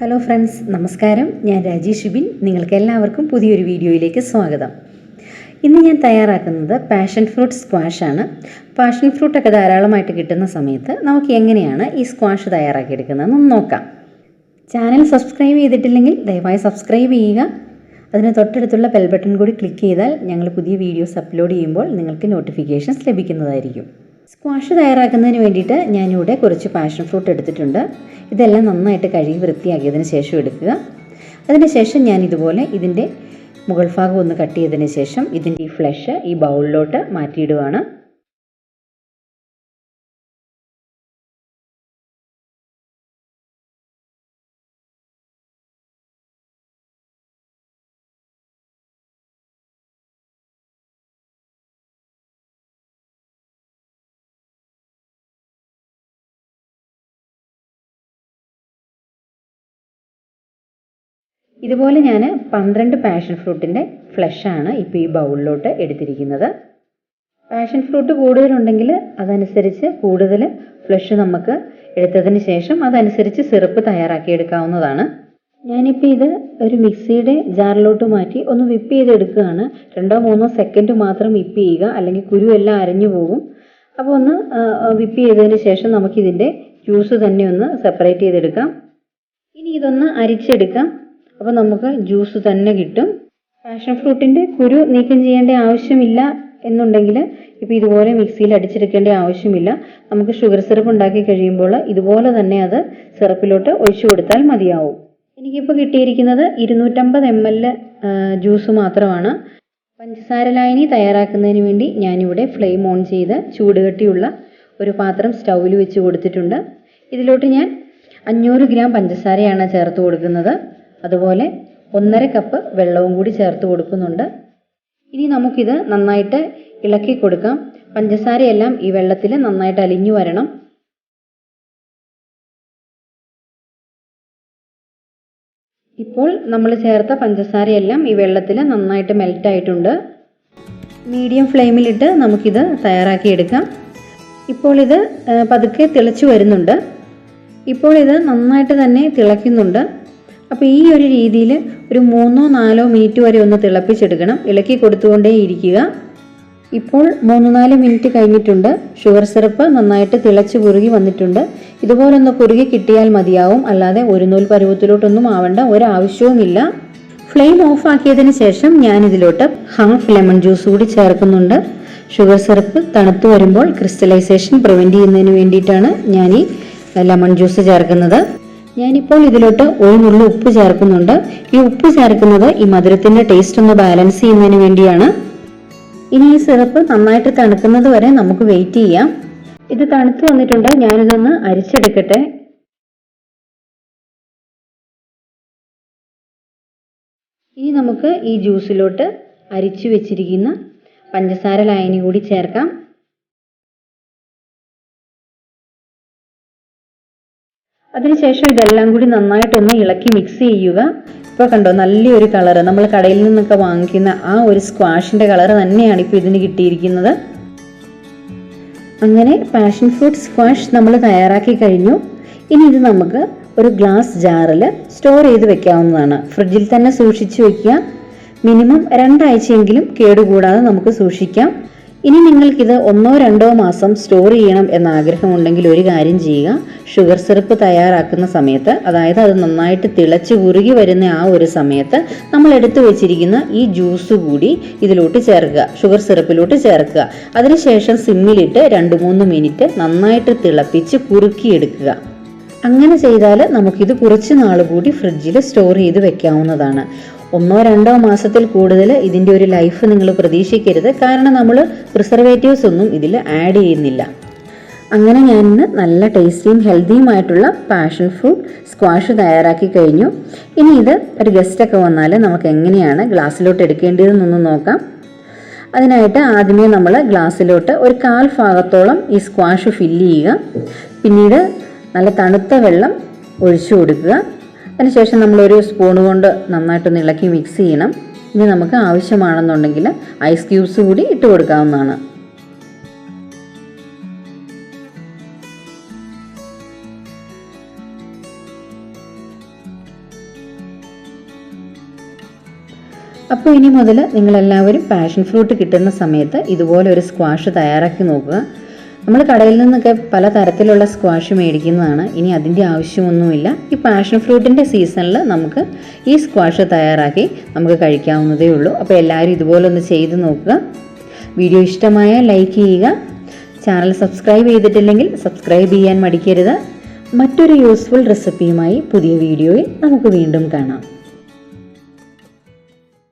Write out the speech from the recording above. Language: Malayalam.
ഹലോ ഫ്രണ്ട്സ് നമസ്കാരം. ഞാൻ രാജേഷ് ബിൻ നിങ്ങൾക്ക് എല്ലാവർക്കും പുതിയൊരു വീഡിയോയിലേക്ക് സ്വാഗതം. ഇന്ന് ഞാൻ തയ്യാറാക്കുന്നത് പാഷൻ ഫ്രൂട്ട് സ്ക്വാഷാണ് പാഷൻ ഫ്രൂട്ടൊക്കെ ധാരാളമായിട്ട് കിട്ടുന്ന സമയത്ത് നമുക്ക് എങ്ങനെയാണ് ഈ സ്ക്വാഷ് തയ്യാറാക്കിയെടുക്കുന്നതെന്ന് നോക്കാം. ചാനൽ സബ്സ്ക്രൈബ് ചെയ്തിട്ടില്ലെങ്കിൽ ദയവായി സബ്സ്ക്രൈബ് ചെയ്യുക. അതിന് തൊട്ടടുത്തുള്ള ബെൽ ബട്ടൺ കൂടി ക്ലിക്ക് ചെയ്താൽ ഞങ്ങൾ പുതിയ വീഡിയോസ് അപ്ലോഡ് ചെയ്യുമ്പോൾ നിങ്ങൾക്ക് നോട്ടിഫിക്കേഷൻസ് ലഭിക്കുന്നതായിരിക്കും. സ്ക്വാഷ് തയ്യാറാക്കുന്നതിന് വേണ്ടിയിട്ട് ഞാനിവിടെ കുറച്ച് പാഷൻ ഫ്രൂട്ട് എടുത്തിട്ടുണ്ട്. ഇതെല്ലാം നന്നായിട്ട് കഴുകി വൃത്തിയാക്കിയതിന് ശേഷം എടുക്കുക. അതിന് ശേഷം ഞാൻ ഇതുപോലെ ഇതിന്റെ മുകൾ ഭാഗം ഒന്ന് കട്ട് ചെയ്തതിന് ശേഷം ഇതിന്റെ ഈ ഫ്ലഷ് ഈ ബൗളിലോട്ട് മാറ്റിയിടുകയാണ് ഇതുപോലെ ഞാൻ പന്ത്രണ്ട് പാഷൻ ഫ്രൂട്ടിന്റെ ഫ്ലഷാണ് ഇപ്പോൾ ഈ ബൗളിലോട്ട് എടുത്തിരിക്കുന്നത്. പാഷൻ ഫ്രൂട്ട് കൂടുതലുണ്ടെങ്കിൽ അതനുസരിച്ച് കൂടുതൽ ഫ്ലഷ് നമുക്ക് എടുത്തതിന് ശേഷം അതനുസരിച്ച് സിറപ്പ് തയ്യാറാക്കി തയ്യാറാക്കിയെടുക്കാവുന്നതാണ്. ഞാനിപ്പോൾ ഇത് ഒരു മിക്സിയുടെ ജാറിലോട്ട് മാറ്റി ഒന്ന് വിപ്പ് ചെയ്തെടുക്കുകയാണ്. രണ്ടോ മൂന്നോ സെക്കൻഡ് മാത്രം വിപ്പ് ചെയ്യുക. അല്ലെങ്കിൽ കുരു എല്ലാം അരഞ്ഞു പോകും. അപ്പോൾ ഒന്ന് വിപ്പ് ചെയ്തതിന് ശേഷം നമുക്കിതിന്റെ ജ്യൂസ് തന്നെ ഒന്ന് സെപ്പറേറ്റ് ചെയ്തെടുക്കാം. ഇനി ഇതൊന്ന് അരിച്ചെടുക്കാം. അപ്പോൾ നമുക്ക് ജ്യൂസ് തന്നെ കിട്ടും. പാഷൻ ഫ്രൂട്ടിന്റെ കുരു നീക്കം ചെയ്യേണ്ട ആവശ്യമില്ല എന്നുണ്ടെങ്കിൽ ഇപ്പോൾ ഇതുപോലെ മിക്സിയിൽ അടിച്ചെടുക്കേണ്ട ആവശ്യമില്ല. നമുക്ക് ഷുഗർ സിറപ്പ് ഉണ്ടാക്കി കഴിയുമ്പോൾ ഇതുപോലെ തന്നെ അത് സിറപ്പിലോട്ട് ഒഴിച്ചു കൊടുത്താൽ മതിയാവും. എനിക്കിപ്പോൾ കിട്ടിയിരിക്കുന്നത് ഇരുന്നൂറ്റമ്പത് എം എൽ ജ്യൂസ് മാത്രമാണ്. പഞ്ചസാര ലായനി തയ്യാറാക്കുന്നതിന് വേണ്ടി ഞാനിവിടെ ഫ്ലെയിം ഓൺ ചെയ്ത് ചൂടുകട്ടിയുള്ള ഒരു പാത്രം സ്റ്റൗവിൽ വെച്ച് കൊടുത്തിട്ടുണ്ട്. ഇതിലോട്ട് ഞാൻ അഞ്ഞൂറ് ഗ്രാം പഞ്ചസാരയാണ് ചേർത്ത് കൊടുക്കുന്നത്. അതുപോലെ ഒന്നര കപ്പ് വെള്ളവും കൂടി ചേർത്ത് കൊടുക്കുന്നുണ്ട്. ഇനി നമുക്കിത് നന്നായിട്ട് ഇളക്കി കൊടുക്കാം. പഞ്ചസാരയെല്ലാം ഈ വെള്ളത്തിൽ നന്നായിട്ട് അലിഞ്ഞു വരണം. ഇപ്പോൾ നമ്മൾ ചേർത്ത പഞ്ചസാരയെല്ലാം ഈ വെള്ളത്തിൽ നന്നായിട്ട് മെൽറ്റ് ആയിട്ടുണ്ട്. മീഡിയം ഫ്ലെയിമിലിട്ട് നമുക്കിത് തയ്യാറാക്കിയെടുക്കാം ഇപ്പോൾ ഇത് പതുക്കെ തിളച്ചു വരുന്നുണ്ട്. ഇപ്പോൾ ഇത് നന്നായിട്ട് തന്നെ തിളയ്ക്കുന്നുണ്ട്. അപ്പോൾ ഈ ഒരു രീതിയിൽ ഒരു മൂന്നോ നാലോ മിനിറ്റ് വരെ ഒന്ന് തിളപ്പിച്ചെടുക്കണം. ഇളക്കി കൊടുത്തുകൊണ്ടേ ഇരിക്കുക. ഇപ്പോൾ മൂന്ന് നാല് മിനിറ്റ് കഴിഞ്ഞിട്ടുണ്ട്. ഷുഗർ സിറപ്പ് നന്നായിട്ട് തിളച്ച് കുറുകി വന്നിട്ടുണ്ട്. ഇതുപോലൊന്ന് കുറുകി കിട്ടിയാൽ മതിയാവും. അല്ലാതെ ഒരു നൂൽ പരുവത്തിലോട്ടൊന്നും ആവേണ്ട. ഒരാവശ്യവുമില്ല. ഫ്ലെയിം ഓഫ് ആക്കിയതിന് ശേഷം ഞാൻ ഇതിലോട്ട് ഹാഫ് ലെമൺ ജ്യൂസ് കൂടി ചേർക്കുന്നുണ്ട്. ഷുഗർ സിറപ്പ് തണുത്തു വരുമ്പോൾ ക്രിസ്റ്റലൈസേഷൻ പ്രിവെന്റ് ചെയ്യുന്നതിന് വേണ്ടിയിട്ടാണ് ഞാൻ ഈ ലെമൺ ജ്യൂസ് ചേർക്കുന്നത്. ഞാനിപ്പോൾ ഇതിലോട്ട് ഒരു നുള്ളി ഉപ്പ് ചേർക്കുന്നുണ്ട്. ഈ ഉപ്പ് ചേർക്കുന്നത് ഈ മധുരത്തിന്റെ ടേസ്റ്റ് ഒന്ന് ബാലൻസ് ചെയ്യുന്നതിന് വേണ്ടിയാണ്. ഇനി ഈ സിറപ്പ് നന്നായിട്ട് തണുക്കുന്നത് വരെ നമുക്ക് വെയിറ്റ് ചെയ്യാം. ഇത് തണുത്തു വന്നിട്ടുണ്ട്. ഞാനിതൊന്ന് അരിച്ചെടുക്കട്ടെ. ഇനി നമുക്ക് ഈ ജ്യൂസിലോട്ട് അരിച്ചു വെച്ചിരിക്കുന്ന പഞ്ചസാര ലായനി കൂടി ചേർക്കാം. അതിനുശേഷം ഇതെല്ലാം കൂടി നന്നായിട്ടൊന്ന് ഇളക്കി മിക്സ് ചെയ്യുക. ഇപ്പോൾ കണ്ടോ നല്ലൊരു കളറ് നമ്മൾ കടയിൽ നിന്നൊക്കെ വാങ്ങിക്കുന്ന ആ ഒരു സ്ക്വാഷിന്റെ കളർ തന്നെയാണ് ഇപ്പൊ ഇതിന് കിട്ടിയിരിക്കുന്നത്. അങ്ങനെ പാഷൻ ഫ്രൂട്ട് സ്ക്വാഷ് നമ്മൾ തയ്യാറാക്കി കഴിഞ്ഞു. ഇനി ഇത് നമുക്ക് ഒരു ഗ്ലാസ് ജാറിൽ സ്റ്റോർ ചെയ്ത് വെക്കാവുന്നതാണ്. ഫ്രിഡ്ജിൽ തന്നെ സൂക്ഷിച്ചു വെക്കുക. മിനിമം രണ്ടാഴ്ചയെങ്കിലും കേടുകൂടാതെ നമുക്ക് സൂക്ഷിക്കാം. ഇനി നിങ്ങൾക്കിത് ഒന്നോ രണ്ടോ മാസം സ്റ്റോർ ചെയ്യണം എന്ന ആഗ്രഹമുണ്ടെങ്കിൽ ഒരു കാര്യം ചെയ്യുക. ഷുഗർ സിറപ്പ് തയ്യാറാക്കുന്ന സമയത്ത് അതായത് അത് നന്നായിട്ട് തിളച്ച് കുറുകി വരുന്ന ആ ഒരു സമയത്ത് നമ്മൾ എടുത്തു വെച്ചിരിക്കുന്ന ഈ ജ്യൂസ് കൂടി ഇതിലോട്ട് ചേർക്കുക. ഷുഗർ സിറപ്പിലോട്ട് ചേർക്കുക. അതിനുശേഷം സിമ്മിലിട്ട് രണ്ട് മൂന്ന് മിനിറ്റ് നന്നായിട്ട് തിളപ്പിച്ച് കുറുക്കിയെടുക്കുക. അങ്ങനെ ചെയ്താൽ നമുക്കിത് കുറച്ച് നാൾ കൂടി ഫ്രിഡ്ജിൽ സ്റ്റോർ ചെയ്ത് വെക്കാവുന്നതാണ്. ഒന്നോ രണ്ടോ മാസത്തിൽ കൂടുതൽ ഇതിന്റെ ഒരു ലൈഫ് നിങ്ങൾ പ്രതീക്ഷിക്കരുത്. കാരണം നമ്മൾ പ്രിസർവേറ്റീവ്സ് ഒന്നും ഇതിൽ ആഡ് ചെയ്യുന്നില്ല. അങ്ങനെ ഞാൻ ഇന്ന് നല്ല ടേസ്റ്റിയും ഹെൽത്തിയുമായിട്ടുള്ള പാഷൻ ഫ്രൂട്ട് സ്ക്വാഷ് തയ്യാറാക്കി കഴിഞ്ഞു. ഇനി ഇത് ഒരു ഗസ്റ്റൊക്കെ വന്നാൽ നമുക്ക് എങ്ങനെയാണ് ഗ്ലാസ്സിലോട്ട് എടുക്കേണ്ടതെന്നൊന്ന് നോക്കാം. അതിനായിട്ട് ആദ്യമേ നമ്മൾ ഗ്ലാസ്സിലോട്ട് ഒരു കാൽ ഭാഗത്തോളം ഈ സ്ക്വാഷ് ഫില്ല് ചെയ്യുക. പിന്നീട് നല്ല തണുത്ത വെള്ളം ഒഴിച്ചു കൊടുക്കുക. അതിനുശേഷം നമ്മളൊരു സ്പൂൺ കൊണ്ട് നന്നായിട്ടൊന്ന് ഇളക്കി മിക്സ് ചെയ്യണം. ഇനി നമുക്ക് ആവശ്യമാണെന്നുണ്ടെങ്കിൽ ഐസ് ക്യൂബ്സ് കൂടി ഇട്ട് കൊടുക്കാവുന്നതാണ്. അപ്പോൾ ഇനി മുതൽ നിങ്ങളെല്ലാവരും പാഷൻ ഫ്രൂട്ട് കിട്ടുന്ന സമയത്ത് ഇതുപോലെ ഒരു സ്ക്വാഷ് തയ്യാറാക്കി നോക്കുക. നമ്മൾ കടയിൽ നിന്നൊക്കെ പല തരത്തിലുള്ള സ്ക്വാഷ് മേടിക്കുന്നതാണ്. ഇനി അതിന്റെ ആവശ്യമൊന്നുമില്ല. ഈ പാഷൻ ഫ്രൂട്ടിന്റെ സീസണിൽ നമുക്ക് ഈ സ്ക്വാഷ് തയ്യാറാക്കി നമുക്ക് കഴിക്കാവുന്നതേ ഉള്ളൂ. അപ്പോൾ എല്ലാവരും ഇതുപോലെ ഒന്ന് ചെയ്ത് നോക്കുക. വീഡിയോ ഇഷ്ടമായ ലൈക്ക് ചെയ്യുക. ചാനൽ സബ്സ്ക്രൈബ് ചെയ്തിട്ടില്ലെങ്കിൽ സബ്സ്ക്രൈബ് ചെയ്യാൻ മടിക്കരുത്. മറ്റൊരു യൂസ്ഫുൾ റെസിപ്പിയുമായി പുതിയ വീഡിയോയിൽ നമുക്ക് വീണ്ടും കാണാം.